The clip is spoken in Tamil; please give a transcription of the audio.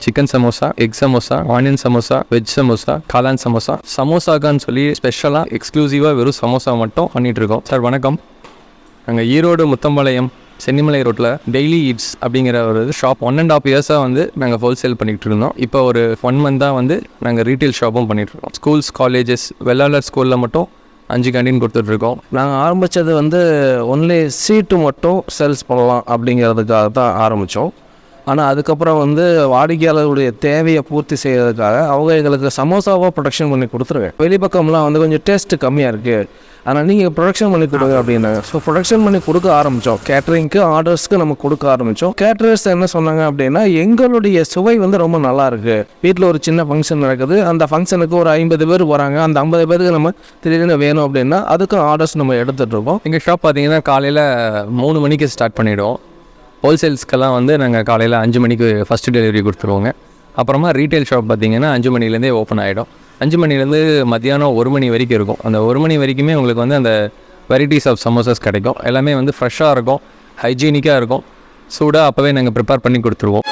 Chicken samosa egg samosa onion samosa veg samosa காளான் சமோசா சமோசாக்கான்னு சொல்லி ஸ்பெஷலாக எக்ஸ்க்ளூசிவாக வெறும் சமோசா மட்டும் பண்ணிட்டு இருக்கோம் சார் வணக்கம். நாங்கள் ஈரோடு முத்தம்பாளையம் சென்னிமலை ரோட்டில் டெய்லி ஈட்ஸ் அப்படிங்கிற ஒரு ஷாப் ஒன் அண்ட் ஆஃப் இயர்ஸாக வந்து நாங்கள் ஹோல்சேல் பண்ணிகிட்டு இருந்தோம் இப்போ ஒரு ஒன் மந்தாக வந்து நாங்கள் ரீட்டைல் ஷாப்பும் பண்ணிட்டு இருக்கோம் ஸ்கூல்ஸ் காலேஜஸ் வெள்ளாளர் ஸ்கூலில் மட்டும் அஞ்சு கேண்டீன் கொடுத்துட்ருக்கோம் நாங்கள் ஆரம்பித்தது வந்து ஒன்லி சீட்டு மட்டும் சேல்ஸ் பண்ணலாம் அப்படிங்கிறதுக்காக தான் ஆரம்பித்தோம் ஆனால் அதுக்கப்புறம் வந்து வாடிக்கையாளர்களுடைய தேவையை பூர்த்தி செய்யறதுக்காக அவங்க எங்களுக்கு சமோசாவாக ப்ரொடக்ஷன் பண்ணி கொடுத்துருவேன். வெளிப்பக்கம்லாம் வந்து கொஞ்சம் டேஸ்ட்டு கம்மியாக இருக்குது ஆனால் நீங்கள் ப்ரொடக்ஷன் பண்ணி கொடுங்க அப்படின்னாங்க ஸோ ப்ரொடக்ஷன் பண்ணி கொடுக்க ஆரம்பித்தோம் கேட்ரிங்க்கு ஆர்டர்ஸ்க்கு நம்ம கொடுக்க ஆரம்பித்தோம் கேட்ரர்ஸ் என்ன சொன்னாங்க அப்படின்னா எங்களுடைய சுவை வந்து ரொம்ப நல்லாயிருக்கு வீட்டில் ஒரு சின்ன ஃபங்க்ஷன் நடக்குது. அந்த ஃபங்க்ஷனுக்கு ஒரு ஐம்பது பேர் வராங்க. அந்த ஐம்பது பேருக்கு நம்ம திடீர்னு வேணும் அப்படின்னா அதுக்கும் ஆர்டர்ஸ் நம்ம எடுத்துகிட்டு இருக்கோம் எங்கள் ஷாப் பார்த்தீங்கன்னா காலையில் மூணு மணிக்கு ஸ்டார்ட் பண்ணிவிடுவோம் ஹோல்சேல்ஸ்க்கெல்லாம் வந்து நாங்கள் காலையில் அஞ்சு மணிக்கு ஃபஸ்ட்டு டெலிவரி கொடுத்துருவோங்க. அப்புறமா ரீட்டைல் ஷாப் பார்த்தீங்கன்னா அஞ்சு மணிலேருந்தே ஓப்பன் ஆகிடும் அஞ்சு மணிலேருந்து மத்தியானம் ஒரு மணி வரைக்கும் இருக்கும். அந்த ஒரு மணி வரைக்குமே உங்களுக்கு வந்து அந்த வெரைட்டிஸ் ஆஃப் சமோசாஸ் கிடைக்கும். எல்லாமே வந்து ஃப்ரெஷ்ஷாக இருக்கும் ஹைஜீனிக்காக இருக்கும். சூடாக அப்போவே நாங்கள் ப்ரிப்பேர் பண்ணி கொடுத்துருவோம்.